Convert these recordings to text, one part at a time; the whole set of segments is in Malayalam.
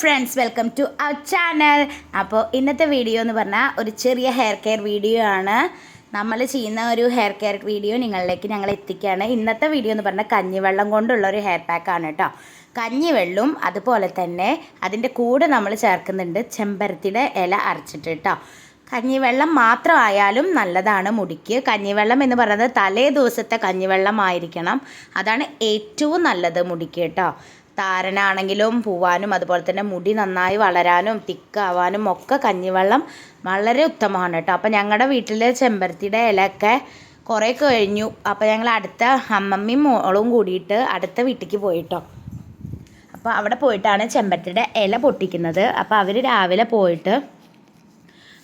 Friends welcome to our channel അപ്പോൾ ഇന്നത്തെ വീഡിയോ എന്ന് പറഞ്ഞാൽ ഒരു ചെറിയ ഹെയർ കെയർ വീഡിയോ ആണ്. നമ്മൾ ചെയ്യുന്ന ഒരു ഹെയർ കെയർ വീഡിയോ നിങ്ങളിലേക്ക് ഞങ്ങൾ എത്തിക്കുകയാണ്. ഇന്നത്തെ വീഡിയോ എന്ന് പറഞ്ഞാൽ കഞ്ഞിവെള്ളം കൊണ്ടുള്ള ഒരു ഹെയർ പാക്കാണ് കേട്ടോ. കഞ്ഞിവെള്ളും അതുപോലെ തന്നെ അതിന്റെ കൂടെ നമ്മൾ ചേർക്കുന്നുണ്ട് ചെമ്പരത്തിയുടെ ഇല അരച്ചിട്ട് കേട്ടോ. കഞ്ഞിവെള്ളം മാത്രമായാലും നല്ലതാണ് മുടിക്ക്. കഞ്ഞിവെള്ളം എന്ന് പറയുന്നത് തലേ ദിവസത്തെ കഞ്ഞിവെള്ളം ആയിരിക്കണം. അതാണ് ഏറ്റവും നല്ലത് മുടിക്ക് കേട്ടോ. താരനാണെങ്കിലും പൂവാനും അതുപോലെ തന്നെ മുടി നന്നായി വളരാനും തിക്കാവാനും ഒക്കെ കഞ്ഞിവെള്ളം വളരെ ഉത്തമമാണ് കേട്ടോ. അപ്പോൾ ഞങ്ങളുടെ വീട്ടിലെ ചെമ്പരത്തിയുടെ ഇലയൊക്കെ കുറേ കഴിഞ്ഞു. അപ്പോൾ ഞങ്ങൾ അടുത്ത അമ്മമ്മയും മോളും കൂടിയിട്ട് അടുത്ത വീട്ടിലേക്ക് പോയിട്ടോ അപ്പോൾ അവിടെ പോയിട്ടാണ് ചെമ്പരത്തിയുടെ ഇല പൊട്ടിക്കുന്നത്. അപ്പോൾ അവർ രാവിലെ പോയിട്ട്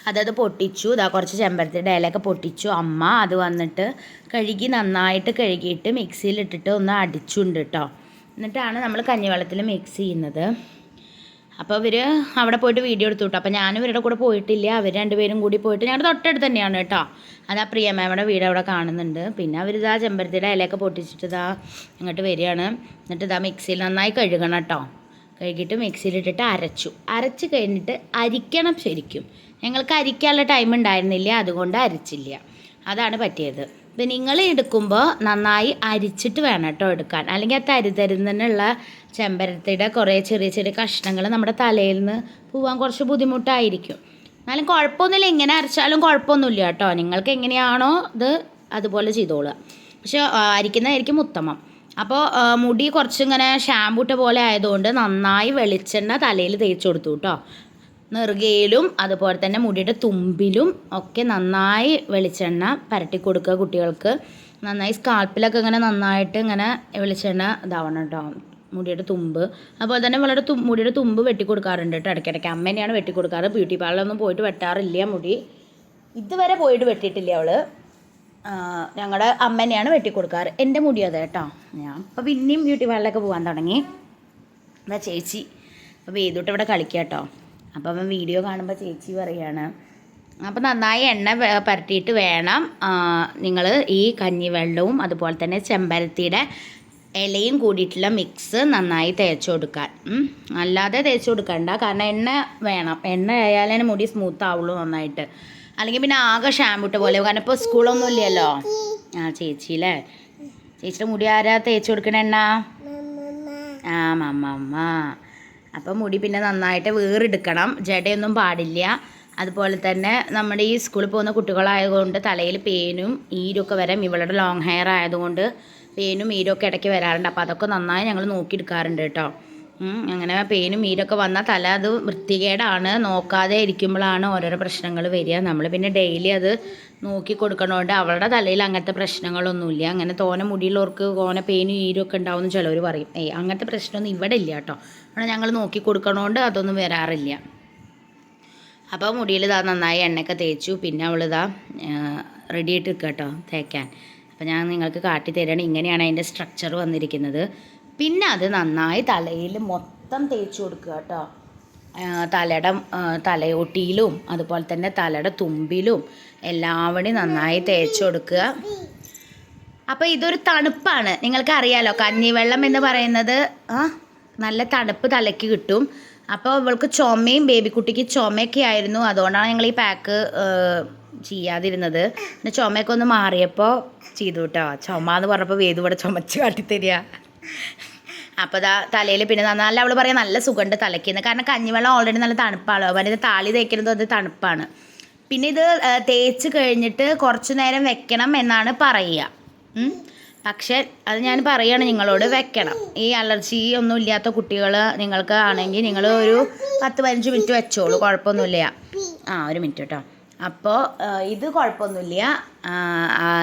അതത് പൊട്ടിച്ചു. ഇതാ കുറച്ച് ചെമ്പരത്തിയുടെ ഇലയൊക്കെ പൊട്ടിച്ചു. അമ്മ അത് വന്നിട്ട് കഴുകി നന്നായിട്ട് കഴുകിയിട്ട് മിക്സിയിലിട്ടിട്ട് ഒന്ന് അടിച്ചുണ്ട് കേട്ടോ. എന്നിട്ടാണ് നമ്മൾ കഞ്ഞിവെള്ളത്തിൽ മിക്സ് ചെയ്യുന്നത്. അപ്പോൾ ഇവർ അവിടെ പോയിട്ട് വീഡിയോ എടുത്തു കേട്ടോ അപ്പോൾ ഞാനും ഇവരുടെ കൂടെ പോയിട്ടില്ല. അവർ രണ്ടുപേരും കൂടി പോയിട്ട് ഞങ്ങളുടെ തൊട്ടടുത്ത് തന്നെയാണ് കേട്ടോ. അതാ പ്രിയമ്മയുടെ വീട് അവിടെ കാണുന്നുണ്ട്. പിന്നെ അവർ ഇതാ ചെമ്പരത്തിയുടെ ഇലയൊക്കെ പൊട്ടിച്ചിട്ട് ഇതാ ഇങ്ങോട്ട് വരികയാണ്. എന്നിട്ട് ഇതാ മിക്സിയിൽ നന്നായി കഴുകണം കേട്ടോ. കഴുകിയിട്ട് മിക്സിയിലിട്ടിട്ട് അരച്ചു. അരച്ച് കഴിഞ്ഞിട്ട് അരിക്കണം ശരിക്കും. ഞങ്ങൾക്ക് അരിക്കാനുള്ള ടൈം ഉണ്ടായിരുന്നില്ല. അതുകൊണ്ട് അരച്ചില്ല. അതാണ് പറ്റിയത്. ഇപ്പം നിങ്ങൾ എടുക്കുമ്പോൾ നന്നായി അരിച്ചിട്ട് വേണം കേട്ടോ എടുക്കാൻ. അല്ലെങ്കിൽ ആ തരുതരുന്നുള്ള ചെമ്പരത്തിയുടെ കുറേ ചെറിയ ചെറിയ കഷ്ണങ്ങൾ നമ്മുടെ തലയിൽ നിന്ന് പോവാൻ കുറച്ച് ബുദ്ധിമുട്ടായിരിക്കും. എന്നാലും കുഴപ്പമൊന്നുമില്ല. എങ്ങനെ അരച്ചാലും കുഴപ്പമൊന്നുമില്ല കേട്ടോ. നിങ്ങൾക്ക് എങ്ങനെയാണോ ഇത് അതുപോലെ ചെയ്തോളുക. പക്ഷെ അരിക്കുന്നതായിരിക്കും ഉത്തമം. അപ്പോൾ മുടി കുറച്ചിങ്ങനെ ഷാംപൂട്ട പോലെ ആയതുകൊണ്ട് നന്നായി വെളിച്ചെണ്ണ തലയിൽ തേച്ച് കൊടുത്തു കേട്ടോ. നെറുകയിലും അതുപോലെ തന്നെ മുടിയുടെ തുമ്പിലും ഒക്കെ നന്നായി വെളിച്ചെണ്ണ പരട്ടി കൊടുക്കുക കുട്ടികൾക്ക്. നന്നായി സ്കാൽപ്പിലൊക്കെ ഇങ്ങനെ നന്നായിട്ട് ഇങ്ങനെ വെളിച്ചെണ്ണ ഇതാവണം കേട്ടോ മുടിയുടെ തുമ്പ്. അതുപോലെ തന്നെ വളരെ തു മുടിയുടെ തുമ്പ് വെട്ടി കൊടുക്കാറുണ്ട് കേട്ടോ ഇടയ്ക്കിടയ്ക്ക്. അമ്മ തന്നെയാണ് വെട്ടി കൊടുക്കാറ്. ബ്യൂട്ടി പാർലറൊന്നും പോയിട്ട് വെട്ടാറില്ല മുടി. ഇതുവരെ പോയിട്ട് വെട്ടിയിട്ടില്ല അവൾ. ഞങ്ങളുടെ അമ്മ തന്നെയാണ് വെട്ടി കൊടുക്കാറ്. എന്റെ മുടി അതെ കേട്ടോ. ഞാൻ അപ്പോൾ പിന്നെയും ബ്യൂട്ടി പാർലറിലൊക്കെ പോകാൻ തുടങ്ങി. എന്നാ ചേച്ചി. അപ്പോൾ വേദൂട്ട് ഇവിടെ കളിക്കാം കേട്ടോ. അപ്പോൾ അവൻ വീഡിയോ കാണുമ്പോൾ ചേച്ചി പറയാണ് അപ്പോൾ നന്നായി എണ്ണ പരട്ടിയിട്ട് വേണം. നിങ്ങൾ ഈ കഞ്ഞിവെള്ളവും അതുപോലെ തന്നെ ചെമ്പരത്തിയുടെ ഇലയും കൂടിയിട്ടുള്ള മിക്സ് നന്നായി തേച്ച് കൊടുക്കാൻ. അല്ലാതെ തേച്ച് കൊടുക്കണ്ട. കാരണം എണ്ണ വേണം. എണ്ണ ആയാലേ മുടി സ്മൂത്ത് ആവുള്ളൂ നന്നായിട്ട്. അല്ലെങ്കിൽ പിന്നെ ആകെ ഷാമ്പൂട്ട പോലെ. കാരണം ഇപ്പോൾ സ്കൂളൊന്നും ഇല്ലല്ലോ. ആ ചേച്ചി അല്ലേ ചേച്ചിയുടെ മുടി ആരാ തേച്ച് കൊടുക്കണ എണ്ണ? ആ മമ്മമ്മ. അപ്പം മുടി പിന്നെ നന്നായിട്ട് വേറെടുക്കണം. ജടയൊന്നും പാടില്ല. അതുപോലെ തന്നെ നമ്മുടെ ഈ സ്കൂളിൽ പോകുന്ന കുട്ടികളായതുകൊണ്ട് തലയിൽ പേനും ഈരൊക്കെ വരാം. ഇവളുടെ ലോങ് ഹെയർ ആയതുകൊണ്ട് പേനും ഈരൊക്കെ ഇടയ്ക്ക് വരാറുണ്ട്. അപ്പോൾ അതൊക്കെ നന്നായി ഞങ്ങൾ നോക്കിയെടുക്കാറുണ്ട് കേട്ടോ. അങ്ങനെ പേനും ഈരൊക്കെ വന്നാൽ തല അത് വൃത്തികേടാണ്. നോക്കാതെ ഇരിക്കുമ്പോഴാണ് ഓരോരോ പ്രശ്നങ്ങൾ വരിക. നമ്മൾ പിന്നെ ഡെയിലി അത് നോക്കി കൊടുക്കണോണ്ട് അവളുടെ തലയിൽ അങ്ങനത്തെ പ്രശ്നങ്ങളൊന്നുമില്ല. അങ്ങനെ തോനെ മുടിയുള്ളവർക്ക് ഓന പേനും ഈരും ഒക്കെ ഉണ്ടാവും ചിലവർ പറയും. ഏയ് അങ്ങനത്തെ പ്രശ്നമൊന്നും ഇവിടെ ഇല്ല കേട്ടോ. അവിടെ ഞങ്ങൾ നോക്കി കൊടുക്കണോണ്ട് അതൊന്നും വരാറില്ല. അപ്പോൾ മുടിയിൽ ഇതാ നന്നായി എണ്ണയൊക്കെ തേച്ചു. പിന്നെ അവളിതാ റെഡി ആയിട്ട് നിൽക്കുക കേട്ടോ തേക്കാൻ. അപ്പോൾ ഞാൻ നിങ്ങൾക്ക് കാട്ടി തരാണ് ഇങ്ങനെയാണ് അതിന്റെ സ്ട്രക്ചർ വന്നിരിക്കുന്നത്. പിന്നെ അത് നന്നായി തലയിൽ മൊത്തം തേച്ച് കൊടുക്കുക കേട്ടോ. തലയുടെ തലയോട്ടിയിലും അതുപോലെ തന്നെ തലയുടെ തുമ്പിലും എല്ലാവടെയും നന്നായി തേച്ച് കൊടുക്കുക. അപ്പോൾ ഇതൊരു തണുപ്പാണ്. നിങ്ങൾക്ക് അറിയാലോ കഞ്ഞിവെള്ളം എന്ന് പറയുന്നത് നല്ല തണുപ്പ് തലയ്ക്ക് കിട്ടും. അപ്പോൾ ഇവൾക്ക് ചുമയും ബേബിക്കുട്ടിക്ക് ചുമയൊക്കെ ആയിരുന്നു. അതുകൊണ്ടാണ് ഞങ്ങൾ ഈ പാക്ക് ചെയ്യാതിരുന്നത്. പിന്നെ ചുമയൊക്കെ ഒന്ന് മാറിയപ്പോൾ ചെയ്തു കേട്ടോ. ചുമ എന്ന് പറഞ്ഞപ്പോൾ വേദു ചുമച്ച് കാട്ടിത്തരിക. അപ്പോൾ ഇതാ തലയിൽ പിന്നെ നന്നല്ല അവൾ പറയാം നല്ല സുഖമുണ്ട് തലയ്ക്കുന്ന്. കാരണം കഞ്ഞിവെള്ളം ഓൾറെഡി നല്ല തണുപ്പാണ്. അവന്റെ താളി തേക്കുന്നത് അത് തണുപ്പാണ്. പിന്നെ ഇത് തേച്ച് കഴിഞ്ഞിട്ട് കുറച്ച് നേരം വെക്കണം എന്നാണ് പറയുക പക്ഷേ അത് ഞാൻ പറയുകയാണ് നിങ്ങളോട് വെക്കണം. ഈ അലർജി ഒന്നും ഇല്ലാത്ത കുട്ടികൾ നിങ്ങൾക്ക് ആണെങ്കിൽ നിങ്ങൾ ഒരു പത്ത് പതിനഞ്ച് മിനിറ്റ് വെച്ചോളൂ. കുഴപ്പമൊന്നുമില്ല. ആ ഒരു മിനിറ്റ് കേട്ടോ. അപ്പോൾ ഇത് കുഴപ്പമൊന്നുമില്ല.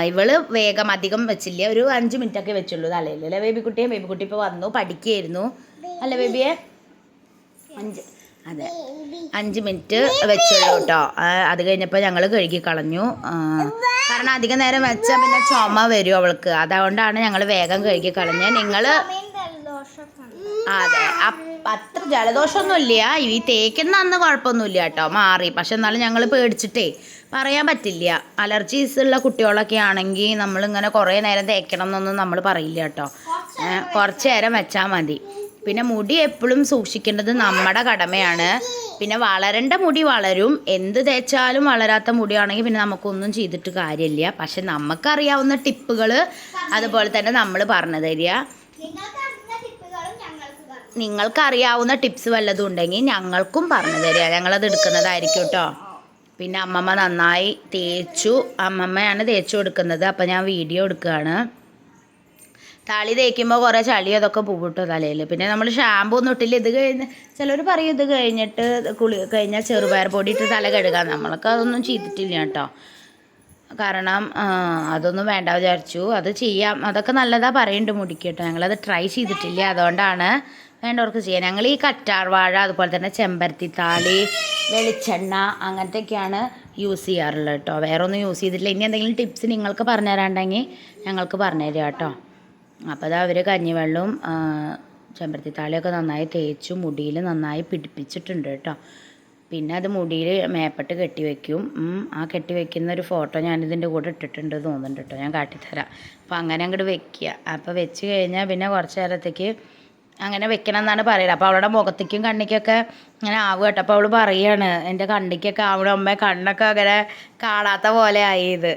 ഇവൾ വേഗം അധികം വെച്ചില്ല. ഒരു അഞ്ച് മിനിറ്റ് ഒക്കെ വെച്ചുള്ളൂ തലയിൽ. അല്ലേ ബേബി കുട്ടിയെ ബേബി കുട്ടി ഇപ്പോൾ വന്നു പഠിക്കുകയായിരുന്നു അല്ല ബേബിയെ? അഞ്ച് അതെ. അഞ്ച് മിനിറ്റ് വെച്ചുള്ളൂ കേട്ടോ. അത് കഴിഞ്ഞപ്പോൾ ഞങ്ങൾ കഴുകി കളഞ്ഞു. കാരണം അധികം നേരം വെച്ചാൽ പിന്നെ ചുമ വരും അവൾക്ക്. അതുകൊണ്ടാണ് ഞങ്ങൾ വേഗം കഴുകി കളഞ്ഞത് നിങ്ങൾ അതെ. അത്ര ജലദോഷമൊന്നുമില്ല. ഈ തേക്കുന്ന അന്ന് കുഴപ്പമൊന്നുമില്ല കേട്ടോ. മാറി. പക്ഷെ എന്നാലും ഞങ്ങൾ പേടിച്ചിട്ടേ പറയാൻ പറ്റില്ല. അലർജീസ് ഉള്ള കുട്ടികളൊക്കെ ആണെങ്കിൽ നമ്മളിങ്ങനെ കുറേ നേരം തേക്കണം എന്നൊന്നും നമ്മൾ പറയില്ല കേട്ടോ. കുറച്ച് നേരം വെച്ചാൽ മതി. പിന്നെ മുടി എപ്പോഴും സൂക്ഷിക്കേണ്ടത് നമ്മുടെ കടമയാണ്. പിന്നെ വളരേണ്ട മുടി വളരും. എന്ത് തേച്ചാലും വളരാത്ത മുടിയാണെങ്കിൽ പിന്നെ നമുക്കൊന്നും ചെയ്തിട്ട് കാര്യമില്ല. പക്ഷെ നമുക്കറിയാവുന്ന ടിപ്പുകൾ അതുപോലെ തന്നെ നമ്മൾ പറഞ്ഞു തരിക നിങ്ങൾക്ക് അറിയുന്ന ടിപ്പുകളും ഞങ്ങൾക്ക് പറഞ്ഞു നിങ്ങൾക്കറിയാവുന്ന ടിപ്സ് വല്ലതും ഉണ്ടെങ്കിൽ ഞങ്ങൾക്കും പറഞ്ഞു തരിക. ഞങ്ങളത് എടുക്കുന്നതായിരിക്കും കേട്ടോ. പിന്നെ അമ്മമ്മ നന്നായി തേച്ചു. അമ്മമ്മയാണ് തേച്ചു കൊടുക്കുന്നത്. അപ്പം ഞാൻ വീഡിയോ എടുക്കുകയാണ്. താളി തേക്കുമ്പോൾ കുറേ ചളി അതൊക്കെ പൂവിട്ടോ തലയിൽ. പിന്നെ നമ്മൾ ഷാമ്പൂ ഒന്നും ഇട്ടില്ല. ഇത് കഴിഞ്ഞ് ചിലർ പറയും ഇത് കഴിഞ്ഞിട്ട് കുളി കഴിഞ്ഞാൽ ചെറുപയർ പൊടി ഇട്ട് തല കഴുകാം. നമ്മളൊക്കെ അതൊന്നും ചെയ്തിട്ടില്ല കേട്ടോ. കാരണം അതൊന്നും വേണ്ട വിചാരിച്ചു. അത് ചെയ്യാം. അതൊക്കെ നല്ലതാ പറയുന്നുണ്ട് മുടിക്ക് കേട്ടോ. ഞങ്ങളത് ട്രൈ ചെയ്തിട്ടില്ല. അതുകൊണ്ടാണ് വേണ്ടവർക്ക് ചെയ്യാം. ഞങ്ങൾ ഈ കറ്റാർ വാഴ അതുപോലെ തന്നെ ചെമ്പരത്തി താളി വെളിച്ചെണ്ണ അങ്ങനത്തെയൊക്കെയാണ് യൂസ് ചെയ്യാറുള്ളത് കേട്ടോ. വേറെ ഒന്നും യൂസ് ചെയ്തിട്ടില്ല. ഇനി എന്തെങ്കിലും ടിപ്സ് നിങ്ങൾക്ക് പറഞ്ഞു തരാണ്ടെങ്കിൽ ഞങ്ങൾക്ക് പറഞ്ഞു തരിക കേട്ടോ. അപ്പോൾ അത് അവർ കഞ്ഞിവെള്ളവും ചെമ്പരത്തി താളിയൊക്കെ നന്നായി തേച്ചു മുടിയിൽ നന്നായി പിടിപ്പിച്ചിട്ടുണ്ട് കേട്ടോ. പിന്നെ അത് മുടിയിൽ മേപ്പെട്ട് കെട്ടി വെക്കും. ആ കെട്ടി വെക്കുന്ന ഒരു ഫോട്ടോ ഞാനിതിന്റെ കൂടെ ഇട്ടിട്ടുണ്ട് തോന്നുന്നുണ്ട് കേട്ടോ. ഞാൻ കാട്ടിത്തരാം. അപ്പോൾ അങ്ങനെ അങ്ങോട്ട് വെക്കുക. അപ്പോൾ വെച്ച് കഴിഞ്ഞാൽ പിന്നെ കുറച്ച് നേരത്തേക്ക് അങ്ങനെ വെക്കണം എന്നാണ് പറയുന്നത്. അപ്പോൾ അവളുടെ മുഖത്തേക്കും കണ്ണിക്കൊക്കെ ഇങ്ങനെ ആവുക കേട്ടോ. അപ്പോൾ അവൾ പറയാണ് എന്റെ കണ്ണിക്കൊക്കെ ആവണ അമ്മ കണ്ണൊക്കെ അങ്ങനെ കാണാത്ത പോലെ ആയി ഇത്.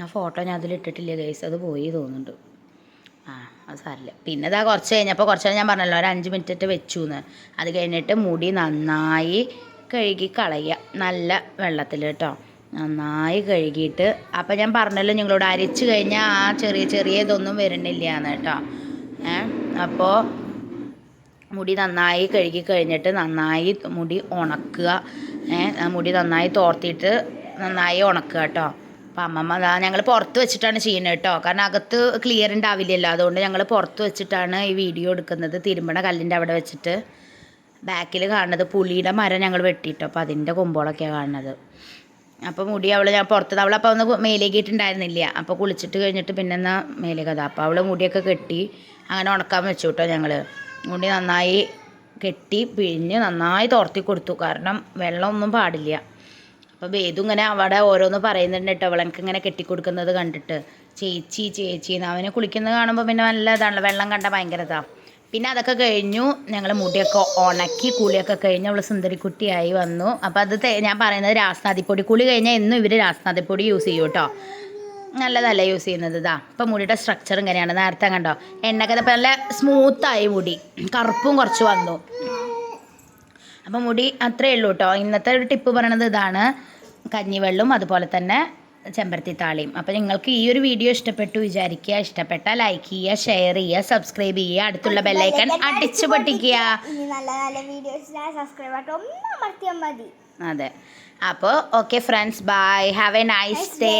ആ ഫോട്ടോ ഞാൻ അതിലിട്ടിട്ടില്ല ഗൈസ് അത് പോയി തോന്നുന്നുണ്ട്. ആ അത് സാരില്ല പിന്നെ ഇതാ കുറച്ച് കഴിഞ്ഞപ്പോൾ കുറച്ച് ഞാൻ പറഞ്ഞല്ലോ ഒരു അഞ്ച് മിനിറ്റ് ഇട്ട് വെച്ചു എന്ന് അത് കഴിഞ്ഞിട്ട് മുടി നന്നായി കഴുകി കളയുക. നല്ല വെള്ളത്തിൽ കേട്ടോ. നന്നായി കഴുകിയിട്ട് അപ്പം ഞാൻ പറഞ്ഞല്ലോ നിങ്ങളോട് അരിച്ചു കഴിഞ്ഞാൽ ആ ചെറിയ ചെറിയ ഇതൊന്നും വരുന്നില്ല എന്ന് കേട്ടോ. ഏ അപ്പോൾ മുടി നന്നായി കഴുകി കഴിഞ്ഞിട്ട് നന്നായി മുടി ഉണക്കുക. മുടി നന്നായി തോർത്തിയിട്ട് നന്നായി ഉണക്കുക കേട്ടോ. അപ്പം അമ്മമ്മ അതാ ഞങ്ങൾ പുറത്ത് വെച്ചിട്ടാണ് ചെയ്യുന്നത് കേട്ടോ. കാരണം അകത്ത് ക്ലിയർ ഉണ്ടാവില്ലല്ലോ. അതുകൊണ്ട് ഞങ്ങൾ പുറത്ത് വെച്ചിട്ടാണ് ഈ വീഡിയോ എടുക്കുന്നത്. തിരുമ്പണ കല്ലിന്റെ അവിടെ വെച്ചിട്ട്. ബാക്കിൽ കാണുന്നത് പുളിയുടെ മരം ഞങ്ങൾ വെട്ടിയിട്ടോ. അപ്പോൾ അതിന്റെ കൊമ്പോളൊക്കെയാണ് കാണുന്നത്. അപ്പോൾ മുടി അവൾ ഞാൻ പുറത്തത് അവൾ അപ്പോൾ ഒന്ന് മേലേക്കിട്ടുണ്ടായിരുന്നില്ല അപ്പോൾ കുളിച്ചിട്ട് കഴിഞ്ഞിട്ട് പിന്നെ എന്നാൽ മേലേക്ക് അപ്പോൾ അവൾ മുടിയൊക്കെ കെട്ടി അങ്ങനെ ഉണക്കാൻ വെച്ചു കേട്ടോ ഞങ്ങൾ മുടി നന്നായി കെട്ടി പിഴിഞ്ഞ് നന്നായി തോർത്തി കൊടുത്തു. കാരണം വെള്ളമൊന്നും പാടില്ല. അപ്പോൾ ബേതു ഇങ്ങനെ അവിടെ ഓരോന്ന് പറയുന്നുണ്ട് കേട്ടോ. അവളെനിക്ക് ഇങ്ങനെ കെട്ടിക്കൊടുക്കുന്നത് കണ്ടിട്ട്. ചേച്ചി ചേച്ചി എന്ന് അവനെ കുളിക്കുന്നത് കാണുമ്പോൾ പിന്നെ നല്ല ഇതാണല്ലോ. വെള്ളം കണ്ട ഭയങ്കര പിന്നെ അതൊക്കെ കഴിഞ്ഞു. ഞങ്ങൾ മുടിയൊക്കെ ഉണക്കി കുളിയൊക്കെ കഴിഞ്ഞ് അവൾ സുന്ദരിക്കുട്ടിയായി വന്നു. അപ്പോൾ അത് ഞാൻ പറയുന്നത് രാസ്നാദിപ്പൊടി. കുളി കഴിഞ്ഞാൽ എന്നും ഇവർ രാസ്നാദിപ്പൊടി യൂസ് ചെയ്യും കേട്ടോ. നല്ലതല്ല യൂസ് ചെയ്യുന്നത്. ഇതാ ഇപ്പം മുടിയുടെ സ്ട്രക്ചർ ഇങ്ങനെയാണ്. നേരത്തെ കണ്ടോ? എണ്ണയൊക്കെ ഇപ്പം നല്ല സ്മൂത്തായി മുടി. കറുപ്പും കുറച്ച് വന്നു. അപ്പം മുടി അത്രയേ ഉള്ളൂ കേട്ടോ ഇന്നത്തെ ഒരു ടിപ്പ് പറയണത് ഇതാണ്. കഞ്ഞിവെള്ളം അതുപോലെ തന്നെ ചെമ്പരത്തി താളിയും അപ്പം നിങ്ങൾക്ക് ഈ ഒരു വീഡിയോ ഇഷ്ടപ്പെട്ടു വിചാരിക്കുക. ഇഷ്ടപ്പെട്ട ലൈക്ക് ചെയ്യുക ഷെയർ ചെയ്യുക സബ്സ്ക്രൈബ് ചെയ്യുക. അടുത്തുള്ള ബെല്ലൈക്കൺ അടിച്ചു പൊട്ടിക്കുക. ഇനി നല്ല നല്ല വീഡിയോസിനായി സബ്സ്ക്രൈബ് ആയിട്ട് ഒന്ന് അമർത്തിയാൽ മതി. അതെ. അപ്പോൾ okay friends bye have a nice day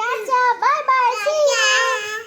Catch up. Bye bye. See ya.